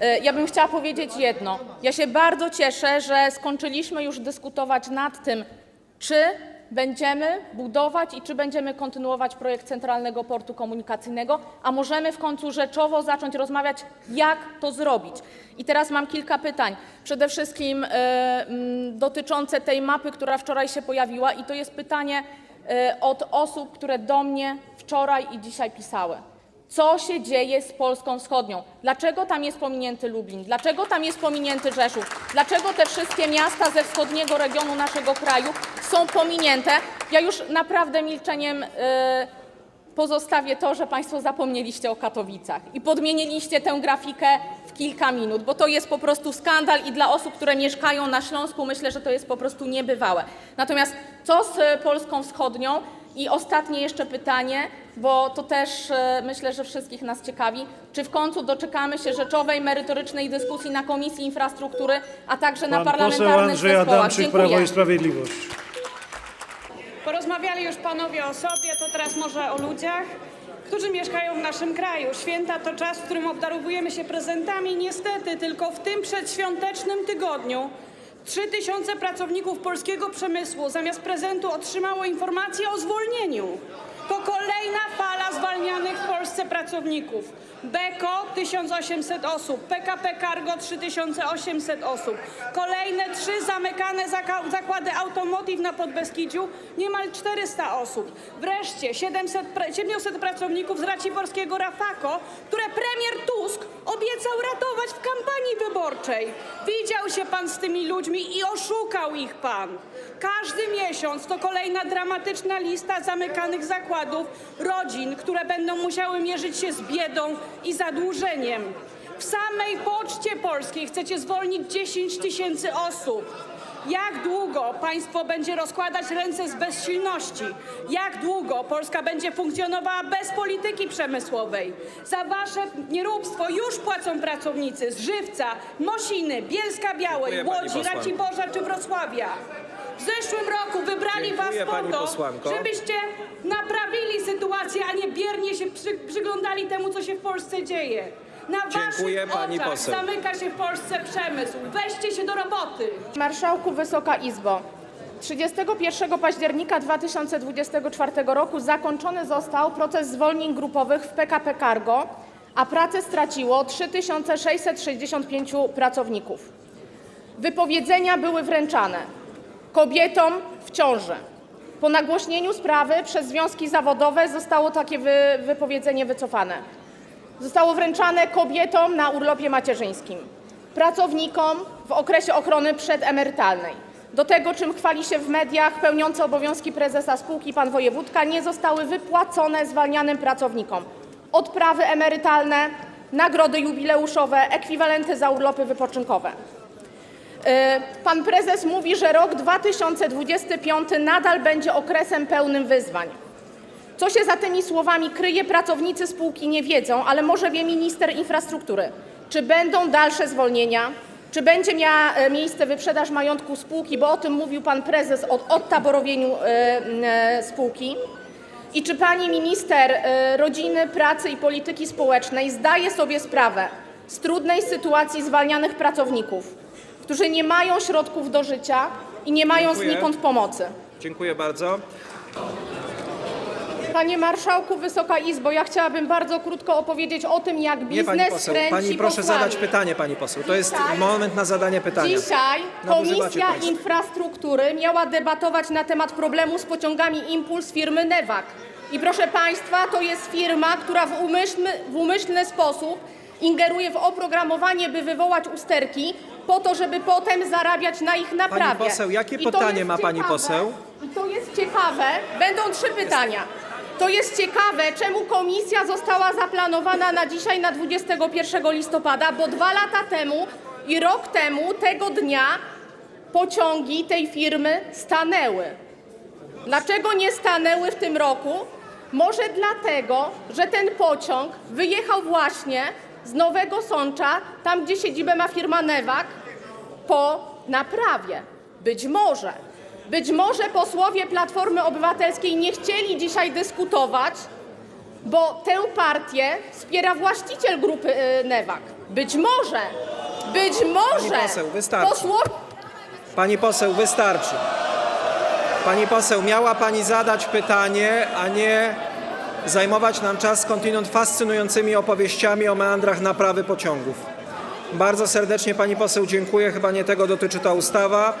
E, Ja bym chciała powiedzieć jedno. Ja się bardzo cieszę, że skończyliśmy już dyskutować nad tym, czy będziemy budować i czy będziemy kontynuować projekt Centralnego Portu Komunikacyjnego, a możemy w końcu rzeczowo zacząć rozmawiać, jak to zrobić. I teraz mam kilka pytań. Przede wszystkim e, dotyczące tej mapy, która wczoraj się pojawiła i to jest pytanie e, od osób, które do mnie wczoraj i dzisiaj pisały. Co się dzieje z Polską Wschodnią? Dlaczego tam jest pominięty Lublin? Dlaczego tam jest pominięty Rzeszów? Dlaczego te wszystkie miasta ze wschodniego regionu naszego kraju są pominięte? Ja już naprawdę milczeniem y, pozostawię to, że Państwo zapomnieliście o Katowicach i podmieniliście tę grafikę w kilka minut, bo to jest po prostu skandal i dla osób, które mieszkają na Śląsku myślę, że to jest po prostu niebywałe. Natomiast co z Polską Wschodnią? I ostatnie jeszcze pytanie, bo to też e, myślę, że wszystkich nas ciekawi. Czy w końcu doczekamy się rzeczowej, merytorycznej dyskusji na Komisji Infrastruktury, a także na Pan poseł parlamentarnych Andrzej zespołach? Adamczyk, Prawo Dziękuję. i Sprawiedliwość. Porozmawiali już panowie o sobie, to teraz może o ludziach, którzy mieszkają w naszym kraju. Święta to czas, w którym obdarowujemy się prezentami. Niestety, tylko w tym przedświątecznym tygodniu 3000 pracowników polskiego przemysłu zamiast prezentu otrzymało informację o zwolnieniu. To kolejna fala zwalnianych w Polsce pracowników. Beko 1800 osób, PKP Cargo 3800 osób. Kolejne trzy zamykane zakłady Automotive na Podbeskidziu, niemal 400 osób. Wreszcie 700, pra- 700 pracowników z Raciborskiego Rafako, które premier Tusk obiecał ratować w kampanii wyborczej. Widział się pan z tymi ludźmi i oszukał ich pan. Każdy miesiąc to kolejna dramatyczna lista zamykanych zakładów, rodzin, które będą musiały mierzyć się z biedą i zadłużeniem. W samej Poczcie Polskiej chcecie zwolnić 10 tysięcy osób. Jak długo państwo będzie rozkładać ręce z bezsilności? Jak długo Polska będzie funkcjonowała bez polityki przemysłowej? Za wasze nieróbstwo już płacą pracownicy z Żywca, Mosiny, Bielska Białej, Dziękuję, pani Łodzi, posłanko. Raciborza czy Wrocławia. W zeszłym roku wybrali Dziękuję, was po pani to, posłanko. żebyście naprawili sytuację, a nie biernie się przy, przyglądali temu, co się w Polsce dzieje. Na Dziękuję, waszych pani oczach poseł. zamyka się w Polsce przemysł. Weźcie się do roboty. Marszałku, Wysoka Izbo. 31 października 2024 roku zakończony został proces zwolnień grupowych w PKP Cargo, a pracę straciło 3665 pracowników. Wypowiedzenia były wręczane kobietom w ciąży. Po nagłośnieniu sprawy przez związki zawodowe zostało takie wy, wypowiedzenie wycofane. Zostało wręczane kobietom na urlopie macierzyńskim, pracownikom w okresie ochrony przedemerytalnej. Do tego, czym chwali się w mediach pełniący obowiązki prezesa spółki pan wojewódka, nie zostały wypłacone zwalnianym pracownikom odprawy emerytalne, nagrody jubileuszowe, ekwiwalenty za urlopy wypoczynkowe. E, Pan prezes mówi, że rok 2025 nadal będzie okresem pełnym wyzwań. Co się za tymi słowami kryje, pracownicy spółki nie wiedzą, ale może wie minister infrastruktury. Czy będą dalsze zwolnienia? Czy będzie miała e, miejsce wyprzedaż majątku spółki, bo o tym mówił pan prezes o odtaborowieniu e, spółki? I czy pani minister rodziny, pracy i polityki społecznej zdaje sobie sprawę z trudnej sytuacji zwalnianych pracowników, którzy nie mają środków do życia i nie mają Dziękuję. znikąd pomocy? Dziękuję bardzo. Panie Marszałku, Wysoka Izbo, ja chciałabym bardzo krótko opowiedzieć o tym, jak Nie biznes pani poseł. kręci Pani proszę posłami. zadać pytanie, pani poseł. To jest Dzisiaj- moment na zadanie pytania. Dzisiaj Nadużywacie Komisja państwo. Infrastruktury miała debatować na temat problemu z pociągami Impuls firmy Newak. I proszę Państwa, to jest firma, która w umyślny, w umyślny sposób ingeruje w oprogramowanie, by wywołać usterki, po to, żeby potem zarabiać na ich naprawie. poseł, jakie I to pytanie jest ma pani ciekawe- poseł? I to jest ciekawe, będą trzy pytania. To jest ciekawe, czemu komisja została zaplanowana na dzisiaj, na 21 listopada, bo dwa lata temu i rok temu tego dnia pociągi tej firmy stanęły. Dlaczego nie stanęły w tym roku? Może dlatego, że ten pociąg wyjechał właśnie z Nowego Sącza, tam gdzie siedzibę ma firma Newak, po naprawie. Być może. Być może posłowie Platformy Obywatelskiej nie chcieli dzisiaj dyskutować bo tę partię wspiera właściciel grupy y, Newak. Być może, być może Pani poseł, wystarczy. posłowie Pani poseł, wystarczy. Pani poseł, miała pani zadać pytanie, a nie zajmować nam czas skądinąd fascynującymi opowieściami o meandrach naprawy pociągów. Bardzo serdecznie pani poseł dziękuję. Chyba nie tego dotyczy ta ustawa.